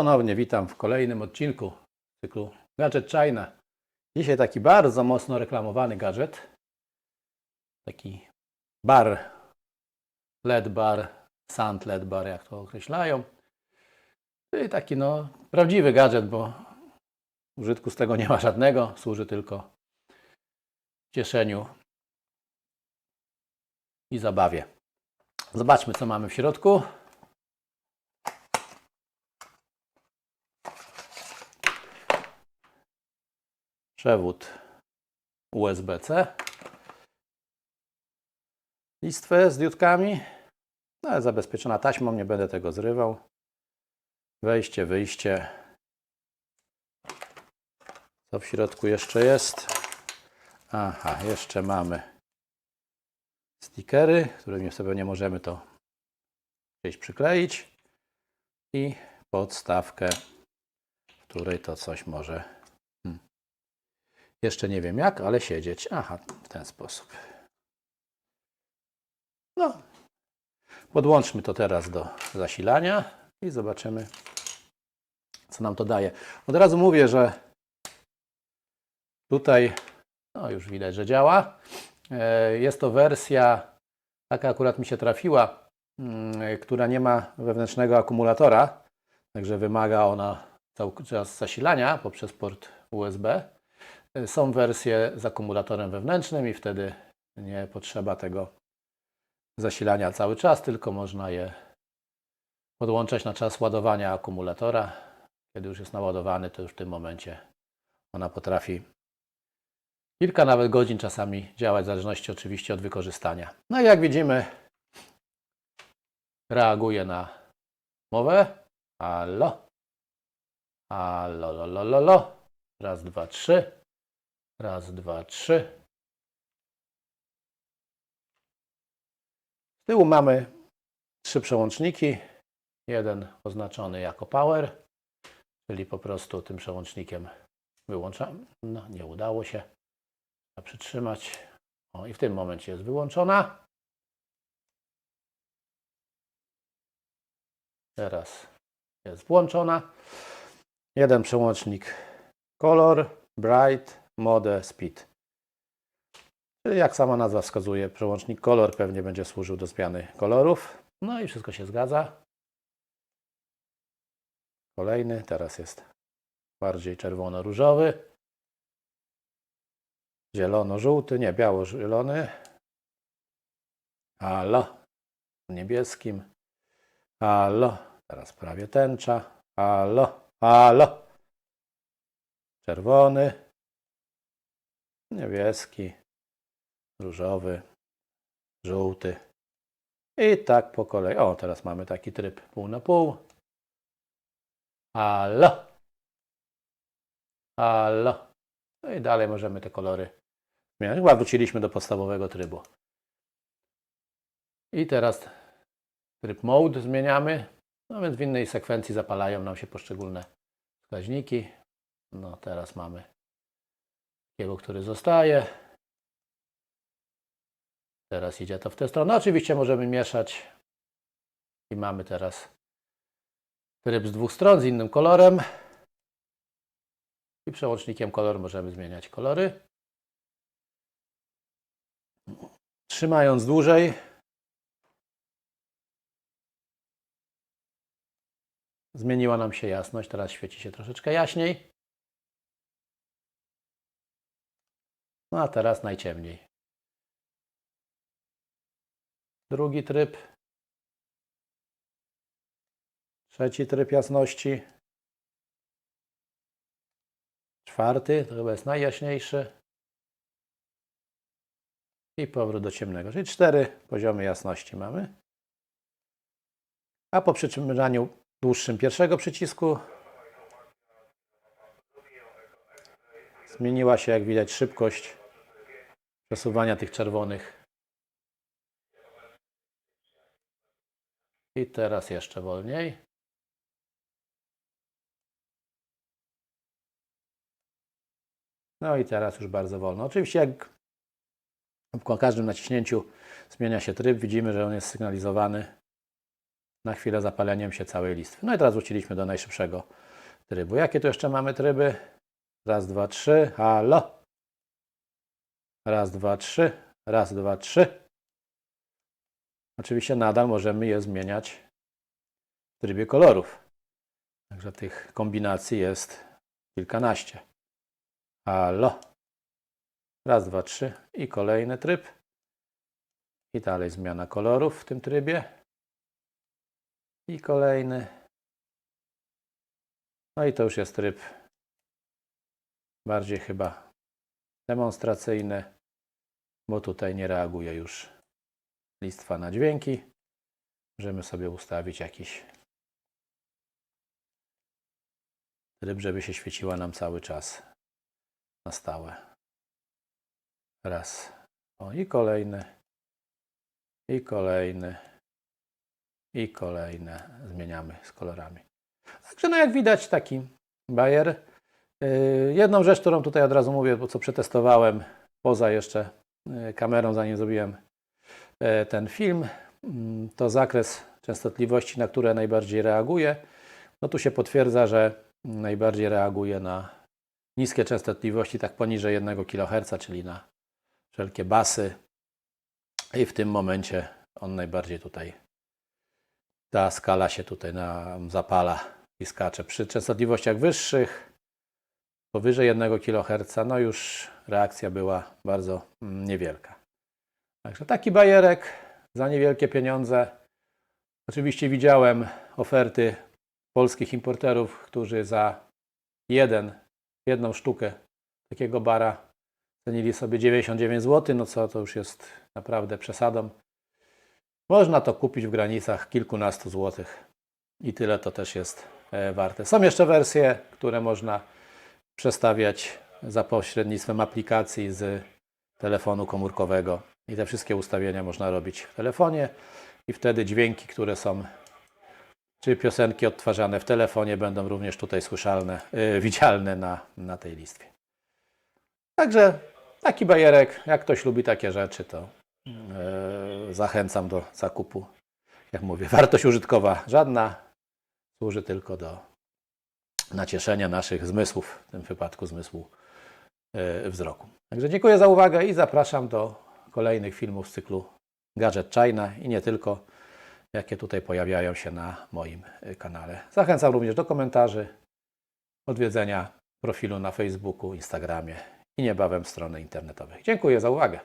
ponownie witam w kolejnym odcinku cyklu Gadżet China. Dzisiaj taki bardzo mocno reklamowany gadżet. Taki bar, LED bar, sand LED bar, jak to określają. Czyli taki no prawdziwy gadżet, bo użytku z tego nie ma żadnego, służy tylko cieszeniu i zabawie. Zobaczmy, co mamy w środku. Przewód USB-C. Listwę z diodkami. No, ale zabezpieczona taśmą, nie będę tego zrywał. Wejście, wyjście. Co w środku jeszcze jest? Aha, jeszcze mamy stickery, którymi sobie nie możemy to gdzieś przykleić i podstawkę, w której to coś może. Jeszcze nie wiem jak, ale siedzieć. Aha, w ten sposób. No, podłączmy to teraz do zasilania i zobaczymy, co nam to daje. Od razu mówię, że tutaj, no już widać, że działa. E, Jest to wersja, taka akurat mi się trafiła, mm, która nie ma wewnętrznego akumulatora, także wymaga ona cały czas zasilania poprzez port USB. E, Są wersje z akumulatorem wewnętrznym i wtedy nie potrzeba tego zasilania cały czas, tylko można je podłączać na czas ładowania akumulatora. Kiedy już jest naładowany, to już w tym momencie ona potrafi kilka nawet godzin czasami działać, w zależności oczywiście od wykorzystania. No i jak widzimy, reaguje na mowę. Halo. Halo, lo, lo, lo, lo. Raz, dwa, trzy. Raz, dwa, trzy. Z tyłu mamy trzy przełączniki. Jeden oznaczony jako power, czyli po prostu tym przełącznikiem wyłączam. No, nie udało się. Trzeba przytrzymać. O, i w tym momencie jest wyłączona. Teraz jest włączona. Jeden przełącznik Color, Bright, Mode, Speed. Czyli jak sama nazwa wskazuje, przełącznik Color pewnie będzie służył do zmiany kolorów. No i wszystko się zgadza. Kolejny, teraz jest bardziej czerwono-różowy. Zielono-żółty, nie, biało-zielony. Halo. Niebieskim. Halo. Teraz prawie tęcza. Halo. Halo. Czerwony. Niebieski. Różowy. Żółty. I tak po kolei. O, teraz mamy taki tryb pół na pół. Halo. Halo. No i dalej możemy te kolory zmieniać. Chyba wróciliśmy do podstawowego trybu. I teraz tryb mode zmieniamy. No więc w innej sekwencji zapalają nam się poszczególne wskaźniki. No teraz mamy takiego, który zostaje. Teraz idzie to w tę stronę. No, oczywiście możemy mieszać. I mamy teraz tryb z dwóch stron z innym kolorem. I przełącznikiem kolor możemy zmieniać kolory. Trzymając dłużej, zmieniła nam się jasność. Teraz świeci się troszeczkę jaśniej. No a teraz najciemniej. Drugi tryb. Trzeci tryb jasności. Czwarty, to chyba jest najjaśniejszy. I powrót do ciemnego, czyli cztery poziomy jasności mamy. A po przytrzymaniu dłuższym pierwszego przycisku zmieniła się, jak widać, szybkość przesuwania tych czerwonych. I teraz jeszcze wolniej. No i teraz już bardzo wolno. Oczywiście jak po każdym naciśnięciu zmienia się tryb, widzimy, że on jest sygnalizowany na chwilę zapaleniem się całej listwy. No i teraz wróciliśmy do najszybszego trybu. Jakie tu jeszcze mamy tryby? Raz, dwa, trzy. Halo. Raz, dwa, trzy. Raz, dwa, trzy. Oczywiście nadal możemy je zmieniać w trybie kolorów. Także tych kombinacji jest kilkanaście. Halo. Raz, dwa, trzy i kolejny tryb. I dalej zmiana kolorów w tym trybie. I kolejny. No i to już jest tryb bardziej chyba demonstracyjny, bo tutaj nie reaguje już listwa na dźwięki. Możemy sobie ustawić jakiś tryb, żeby się świeciła nam cały czas na stałe. Raz. O i kolejny. I kolejny. I kolejne zmieniamy z kolorami. Także no jak widać taki bajer. Yy, Jedną rzecz, którą tutaj od razu mówię, bo co przetestowałem poza jeszcze yy, kamerą, zanim zrobiłem yy, ten film, mm, to zakres częstotliwości, na które najbardziej reaguje. No tu się potwierdza, że najbardziej reaguje na niskie częstotliwości, tak poniżej 1 kHz, czyli na wszelkie basy. I w tym momencie on najbardziej tutaj, ta skala się tutaj nam zapala i skacze. Przy częstotliwościach wyższych, powyżej 1 kHz, no już reakcja była bardzo mm, niewielka. Także taki bajerek za niewielkie pieniądze. Oczywiście widziałem oferty polskich importerów, którzy za jeden, jedną sztukę takiego bara cenili sobie 99 zł, no co to już jest naprawdę przesadą. Można to kupić w granicach kilkunastu złotych i tyle to też jest e, warte. Są jeszcze wersje, które można przestawiać za pośrednictwem aplikacji z telefonu komórkowego i te wszystkie ustawienia można robić w telefonie i wtedy dźwięki, które są czy piosenki odtwarzane w telefonie będą również tutaj słyszalne, yy, widzialne na, na tej listwie. Także taki bajerek, jak ktoś lubi takie rzeczy, to yy, zachęcam do zakupu. Jak mówię, wartość użytkowa żadna, służy tylko do nacieszenia naszych zmysłów, w tym wypadku zmysłu yy, wzroku. Także dziękuję za uwagę i zapraszam do kolejnych filmów z cyklu Gadżet China i nie tylko jakie tutaj pojawiają się na moim y, kanale. Zachęcam również do komentarzy, odwiedzenia profilu na Facebooku, Instagramie i niebawem strony internetowej. Dziękuję za uwagę.